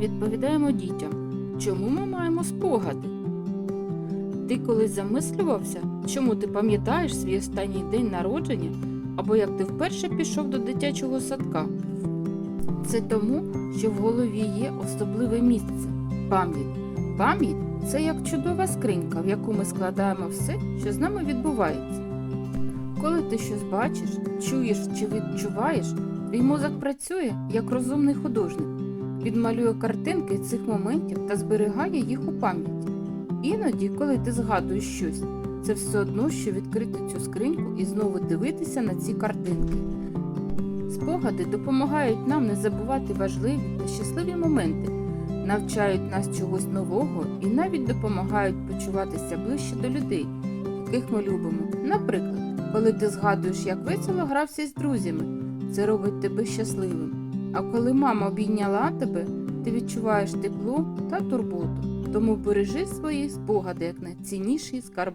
Відповідаємо дітям, чому ми маємо спогади? Ти колись замислювався, чому ти пам'ятаєш свій останній день народження або як ти вперше пішов до дитячого садка? Це тому, що в голові є особливе місце пам'ять. Пам'ять це як чудова скринька, в яку ми складаємо все, що з нами відбувається. Коли ти щось бачиш, чуєш чи відчуваєш, твій мозок працює як розумний художник. Він малює картинки цих моментів та зберігає їх у пам'яті. Іноді, коли ти згадуєш щось, це все одно, що відкрити цю скриньку і знову дивитися на ці картинки. Спогади допомагають нам не забувати важливі та щасливі моменти, навчають нас чогось нового і навіть допомагають почуватися ближче до людей, яких ми любимо. Наприклад, коли ти згадуєш, як весело грався з друзями, це робить тебе щасливим. А коли мама обійняла тебе, ти відчуваєш тепло та турботу. Тому бережи свої спогади як найцінніший скарб.